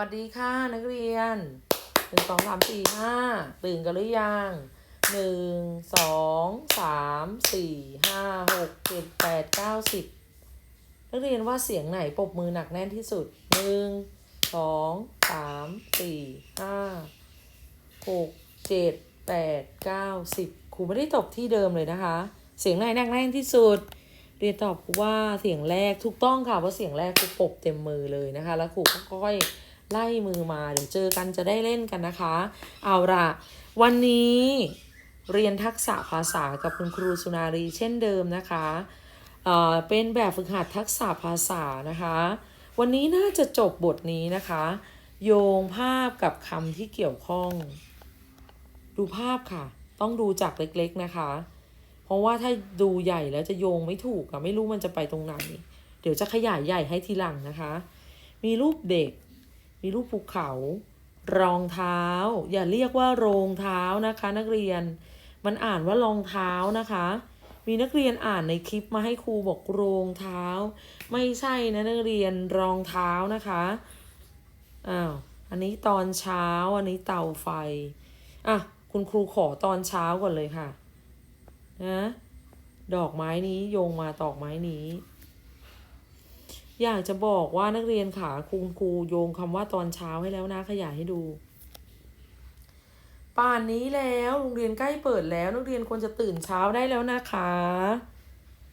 วัสดีค่ะนักเรียนหนึ่งสองสามสี่ห้าตื่นกันหรือยังหนึ่งสองสามสี่ห้าหกเจ็ดแปดเก้าสิบนักเรียนว่าเสียงไหนปบมือหนักแน่นที่สุดหนึ่งสองสามสี่ห้าหกเจ็ดแปดเก้าสิบครูไม่ได้ตบที่เดิมเลยนะคะ เสียงไหนหนักแน่นที่สุด เรียนตอบครูว่าเสียงแรกถูกต้องค่ะเพราะเสียงแรกครูปบเต็มมือเลยนะคะ แล้วครูก็ค่อยๆ ไล่มือมาเดี๋ยวเจอกันจะได้เล่นกันนะคะ เอาละวันนี้เรียนทักษะภาษากับคุณครูสุนารีเช่นเดิมนะคะเอ่อเป็นแบบฝึกหัดทักษะภาษานะคะ วันนี้น่าจะจบบทนี้นะคะ โยงภาพกับคำที่เกี่ยวข้อง ดูภาพค่ะ ต้องดูจากเล็กๆนะคะ เพราะว่าถ้าดูใหญ่แล้วจะโยงไม่ถูกอะไม่รู้มันจะไปตรงไหน เดี๋ยวจะขยายใหญ่ให้ทีหลังนะคะ มีรูปเด็ก มีรูปภูเขา รองเท้า อย่าเรียกว่าโรงเท้านะคะ นักเรียน มันอ่านว่ารองเท้านะคะ มีนักเรียนอ่านในคลิปมาให้ครูบอกโรงเท้า ไม่ใช่นะนักเรียนรองเท้านะคะอ้าวอันนี้ตอนเช้าอันนี้เตาไฟอะคุณครูขอตอนเช้าก่อนเลยค่ะนะดอกไม้นี้โยงมาดอกไม้นี้ อยากจะบอกว่านักเรียนขาคุณครูโยงคำว่าตอนเช้าให้แล้วนะขยายให้ดู ป่านนี้แล้วโรงเรียนใกล้เปิดแล้ว นักเรียนควรจะตื่นเช้าได้แล้วนะคะ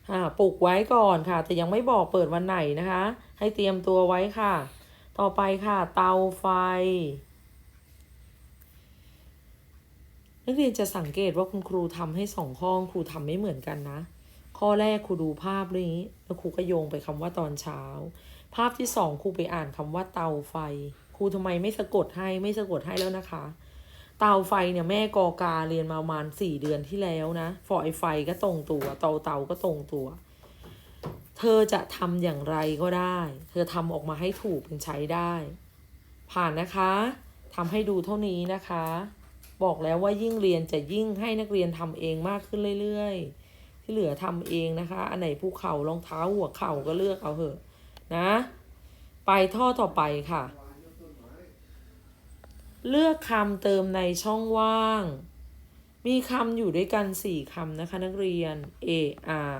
อ่าปลุกไว้ก่อนค่ะ แต่ยังไม่บอกเปิดวันไหนนะคะ ให้เตรียมตัวไว้ค่ะ ต่อไปค่ะ เตาไฟ นักเรียนจะสังเกตว่าคุณครูทำให้สองข้องครูทำไม่เหมือนกันนะ ข้อแรกครูดูภาพนี้แล้วครูก็โยงไปคำว่าตอนเช้า ภาพที่สองครูไปอ่านคำว่าเตาไฟครูทำไมไม่สะกดให้ไม่สะกดให้แล้วนะคะ เตาไฟเนี่ยแม่กอกาเรียนมาประมาณสี่เดือนที่แล้วนะฝอยไฟก็ตรงตัวเตาเตาก็ตรงตัว เธอจะทำอย่างไรก็ได้ เธอทำออกมาให้ถูกเป็นใช้ได้ ผ่านนะคะทำให้ดูเท่านี้นะคะ บอกแล้วว่ายิ่งเรียนจะยิ่งให้นักเรียนทำเองมากขึ้นเรื่อยๆ ที่เหลือทำเองนะคะ อันไหนภูเขารองเท้าหัวเข่าก็เลือกเอาเถอะนะ ไปท่อต่อไปค่ะ เลือกคำเติมในช่องว่าง มีคำอยู่ด้วยกันสี่คำนะคะนักเรียน เออา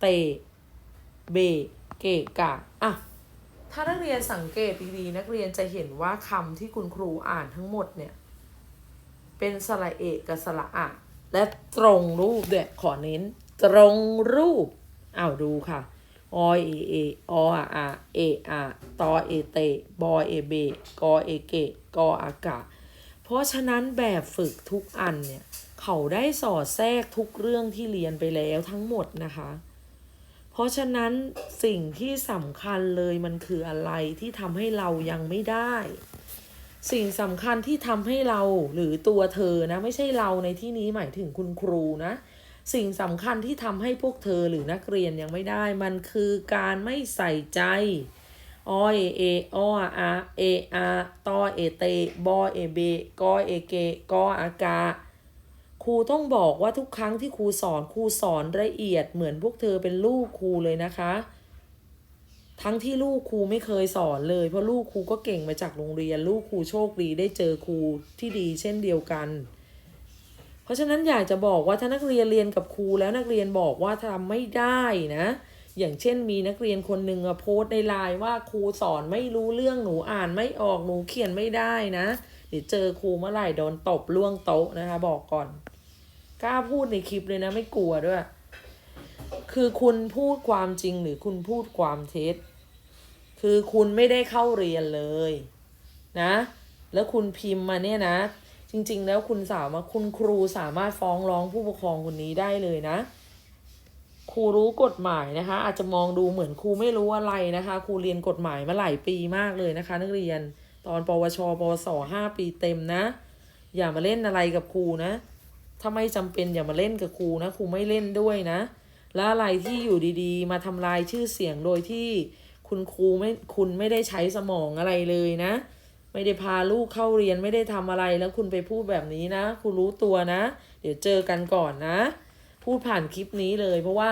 เตเบเกกะอะถ้านักเรียนสังเกตดีๆนักเรียนจะเห็นว่าคำที่คุณครูอ่านทั้งหมดเนี่ย เป็นสระเอกกับสระอะและตรงรูปด้วยขอเน้น ตรงรูปอ้าวดูค่ะอเอเอออาอาเออาตอเอเตบอเอเบกอเอเกกออากะ เพราะฉะนั้นแบบฝึกทุกอันเนี่ย เขาได้สอดแทรกทุกเรื่องที่เรียนไปแล้วทั้งหมดนะคะ เพราะฉะนั้นสิ่งที่สำคัญเลยมันคืออะไรที่ทำให้เรายังไม่ได้ สิ่งสำคัญที่ทำให้เราหรือตัวเธอนะ ไม่ใช่เราในที่นี้หมายถึงคุณครูนะ สิ่งสำคัญที่ทำให้พวกเธอหรือนักเรียนยังไม่ได้ มันคือการไม่ใส่ใจอเอเอออาเออาตอเอเตบอเอเบกอเอเกกออากา ครูต้องบอกว่าทุกครั้งที่ครูสอนครูสอนละเอียดเหมือนพวกเธอเป็นลูกครูเลยนะคะ ทั้งที่ลูกครูไม่เคยสอนเลยเพราะลูกครูก็เก่งมาจากโรงเรียน ลูกครูโชคดีได้เจอครูที่ดีเช่นเดียวกัน เพราะฉะนั้นอยากจะบอกว่าถ้านักเรียนเรียนกับครูแล้วนักเรียนบอกว่าทำไม่ได้นะ อย่างเช่นมีนักเรียนคนหนึ่งอะโพสต์ในไลน์ว่าครูสอนไม่รู้เรื่องหนูอ่านไม่ออกหนูเขียนไม่ได้นะเดี๋ยวเจอครูเมื่อไหร่โดนตบล่วงโต๊ะนะคะบอกก่อนกล้าพูดในคลิปเลยนะไม่กลัวด้วย คือคุณพูดความจริงหรือคุณพูดความเท็จ คือคุณไม่ได้เข้าเรียนเลย นะ แล้วคุณพิมพ์มาเนี่ยนะ จริง ๆ แล้วคุณสามารถคุณครูสามารถฟ้องร้องผู้ปกครองคนนี้ได้เลยนะ ครูรู้กฎหมายนะคะ อาจจะมองดูเหมือนครูไม่รู้อะไรนะคะ ครูเรียนกฎหมายมาหลายปีมากเลยนะคะ นักเรียนตอนปวชปวสห้าปีเต็มนะ อย่ามาเล่นอะไรกับครูนะ ถ้าไม่จำเป็นอย่ามาเล่นกับครูนะครูไม่เล่นด้วยนะ แล้วอะไรที่อยู่ดีๆ มาทำลายชื่อเสียงโดยที่คุณครูไม่คุณไม่ได้ใช้สมองอะไรเลยนะ ไม่ได้พาลูกเข้าเรียนไม่ได้ทำอะไรแล้วคุณไปพูดแบบนี้นะครูรู้ตัวนะ เดี๋ยวเจอกันก่อนนะ พูดผ่านคลิปนี้เลย เพราะว่า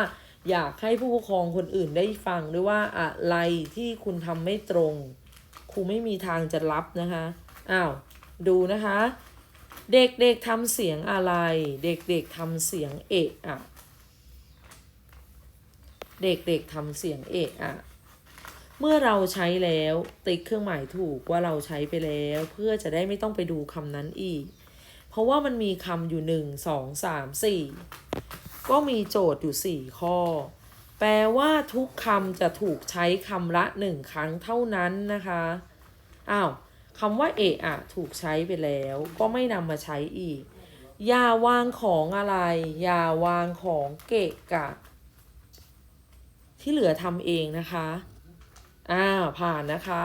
อยากให้ผู้ปกครองคนอื่นได้ฟังด้วยว่าอะไรที่คุณทำไม่ตรงครูไม่มีทางจะรับนะคะอ้าวดูนะคะ เด็กๆทำเสียงอะไร เด็กๆทำเสียงเอะอะเด็กๆทำเสียงเอะอะ เมื่อเราใช้แล้ว ติ๊กเครื่องหมายถูกว่าเราใช้ไปแล้ว เพื่อจะได้ไม่ต้องไปดูคำนั้นอีก เพราะว่ามันมีคำอยู่หนึ่งสองสามสี่ก็มีโจทย์อยู่สี่ข้อ แปลว่าทุกคำจะถูกใช้คำละหนึ่งครั้งเท่านั้นนะคะอ้าวคำว่าเอะอะถูกใช้ไปแล้ว ก็ไม่นำมาใช้อีก อย่าวางของอะไร อย่าวางของเกะกะ ที่เหลือทำเองนะคะ อ่าผ่านนะคะ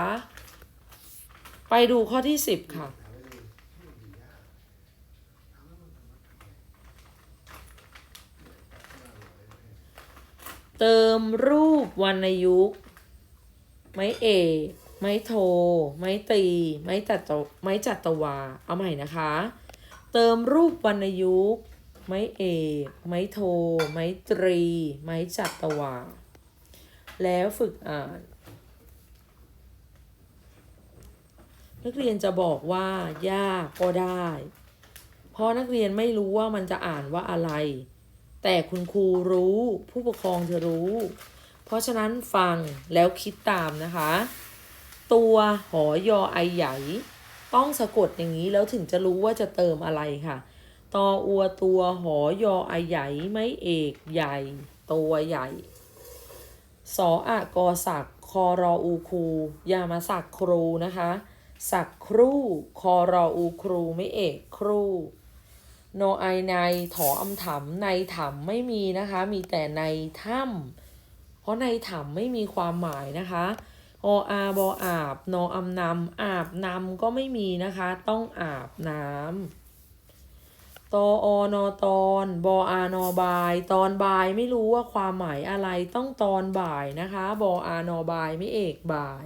ไปดูข้อที่สิบค่ะ เติมรูปวรรณยุกต์ ไม้เอกไม้โท ไม้ตี ไม้จัตวไม้จัตวา เอาใหม่นะคะ เติมรูปวรรณยุกต์ ไม้เอก ไม้โท ไม้ตรี ไม้จัตวา แล้วฝึกอ่าน นักเรียนจะบอกว่ายากก็ได้ เพราะนักเรียนไม่รู้ว่ามันจะอ่านว่าอะไร แต่คุณครูรู้ผู้ปกครองจะรู้ เพราะฉะนั้นฟังแล้วคิดตามนะคะ ตัวหอยอไอใหญ่ ต้องสะกดอย่างนี้แล้วถึงจะรู้ว่าจะเติมอะไรค่ะตออัวตัวหอยอไอใหญ่ไม่เอกใหญ่ ตัวใหญ่สออะกอสักคอรออูครูยามาสักครูนะคะ สักครู่ คอรออูครูไม่เอกครู่โนไอในถออำถำในถำไม่มีนะคะ มีแต่ในถ้ำเพราะในถำไม่มีความหมายนะคะออาบออาบนออำนำอาบนำก็ไม่มีนะคะ ต้องอาบน้ำตออนอตอนบออานอบาย ตอนบายไม่รู้ว่าความหมายอะไรต้องตอนบ่ายนะคะบออานอบายไม่เอกบ่าย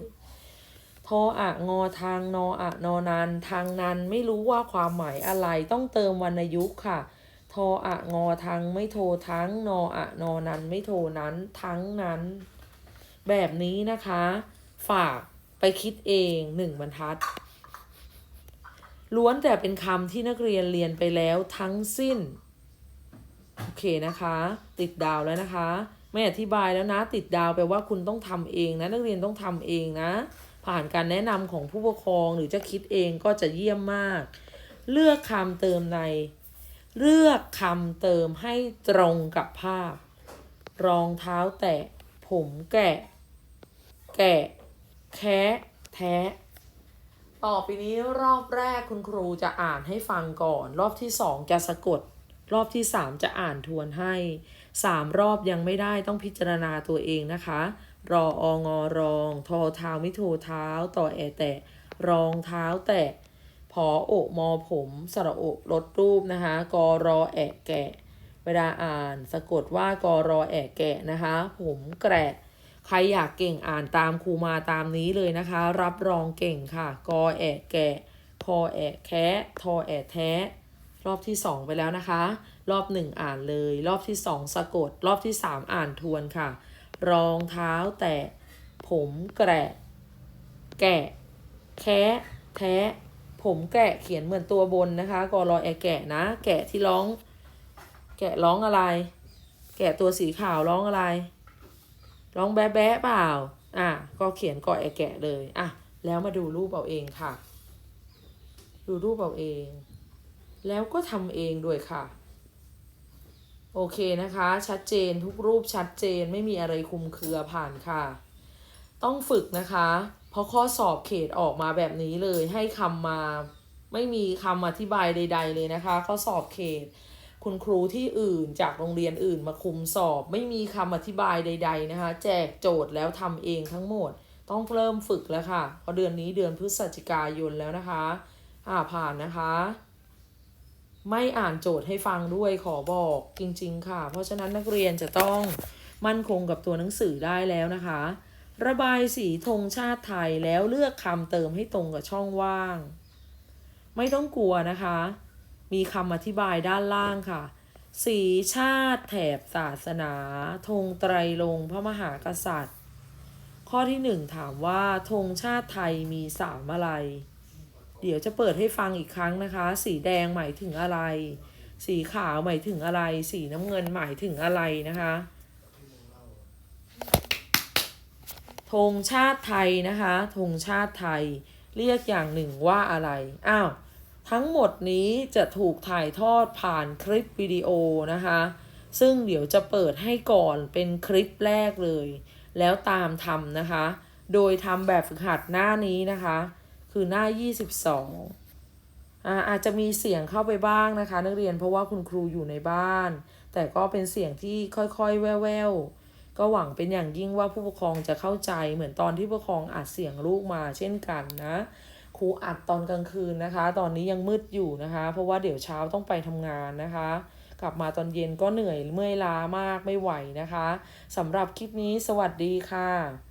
ทออะงอทางนออะนอนันทางนันไม่รู้ว่าความหมายอะไรต้องเติมวรรณยุกต์ค่ะ ทออะงอทางไม่โททั้งนออะนอนันไม่โทนั้นทั้งนั้น แบบนี้นะคะ ฝากไปคิดเองหนึ่งบรรทัด ล้วนแต่เป็นคำที่นักเรียนเรียนไปแล้วทั้งสิ้น โอเคนะคะ ติดดาวแล้วนะคะ ไม่อธิบายแล้วนะ ติดดาวแปลว่าคุณต้องทำเองนะ นักเรียนต้องทำเองนะ ผ่านการแนะนำของผู้ปกครองหรือจะคิดเองก็จะเยี่ยมมาก เลือกคำเติมใน เลือกคำเติมให้ตรงกับภาพ รองเท้าแตะ ผมแกะ แกะ แคะ แทะ ต่อไปนี้รอบแรกคุณครูจะอ่านให้ฟังก่อน รอบที่สองจะสะกด รอบที่สามจะอ่านทวนให้สามรอบยังไม่ได้ต้องพิจารณาตัวเองนะคะ รอองอรองทอเท้าไม่โทเท้าต่อแอแตะรองเท้าแตะพอโอกมอผมสระโอกลดรูปนะคะกอรอแอะแกะ เวลาอ่านสะกดว่ากอรอแอะแกะนะคะ ผมแกะใครอยากเก่งอ่านตามครูมาตามนี้เลยนะคะ รับรองเก่งค่ะ กอแอะแกะพอแอะแคะทอแอะแทะรอบที่สองไปแล้วนะคะ รอบหนึ่งอ่านเลย รอบที่สองสะกด รอบที่สามอ่านทวนค่ะ รองเท้าแตะ ผมแกะ แกะ แคะแทะ ผมแกะเขียนเหมือนตัวบนนะคะกอรอแอแกะนะ แกะที่ร้อง แกะร้องอะไร แกะตัวสีขาวร้องอะไร ร้องแบ๊ะแบ๊ะเปล่า อะ ก็เขียนกอแอแกะเลย อะ แล้วมาดูรูปเอาเองค่ะ ดูรูปเอาเอง แล้วก็ทำเองด้วยค่ะ โอเคนะคะ ชัดเจนทุกรูปชัดเจนไม่มีอะไรคุมเครือผ่านค่ะ ต้องฝึกนะคะ เพราะข้อสอบเขตออกมาแบบนี้เลยให้คำมาไม่มีคำอธิบายใด ๆ เลยนะคะ ข้อสอบเขต คุณครูที่อื่นจากโรงเรียนอื่นมาคุมสอบ ไม่มีคำอธิบายใด ๆ นะคะ แจกโจทย์แล้วทำเองทั้งหมด ต้องเริ่มฝึกแล้วค่ะเพราะเดือนนี้เดือนพฤศจิกายนแล้วนะคะ อ่าผ่านนะคะ ไม่อ่านโจทย์ให้ฟังด้วยขอบอกจริง ๆ ค่ะ เพราะฉะนั้นนักเรียนจะต้องมั่นคงกับตัวหนังสือได้แล้วนะคะ ระบายสีธงชาติไทยแล้วเลือกคำเติมให้ตรงกับช่องว่าง ไม่ต้องกลัวนะคะ มีคำอธิบายด้านล่างค่ะ สีชาติแถบศาสนาธงไตรลงพระมหากษัตริย์ ข้อที่หนึ่งถามว่าธงชาติไทยมีสามอะไร เดี๋ยวจะเปิดให้ฟังอีกครั้งนะคะ สีแดงหมายถึงอะไร สีขาวหมายถึงอะไร สีน้ำเงินหมายถึงอะไรนะคะธงชาติไทยนะคะธงชาติไทยเรียกอย่างหนึ่งว่าอะไร อ้าว ทั้งหมดนี้จะถูกถ่ายทอดผ่านคลิปวิดีโอนะคะ ซึ่งเดี๋ยวจะเปิดให้ก่อนเป็นคลิปแรกเลย แล้วตามทำนะคะ โดยทำแบบฝึกหัดหน้านี้นะคะ คือหน้า 22อ่าอาจจะมีเสียงเข้าไปบ้างนะคะ นักเรียนเพราะว่าคุณครูอยู่ในบ้าน แต่ก็เป็นเสียงที่ค่อยๆ แว่วๆ ก็หวังเป็นอย่างยิ่งว่าผู้ปกครองจะเข้าใจเหมือนตอนที่ผู้ปกครองอัดเสียงลูกมาเช่นกันนะครูอัดตอนกลางคืนนะคะ ตอนนี้ยังมืดอยู่นะคะ เพราะว่าเดี๋ยวเช้าต้องไปทำงานนะคะ กลับมาตอนเย็นก็เหนื่อยเมื่อยล้ามากไม่ไหวนะคะสำหรับคลิปนี้สวัสดีค่ะ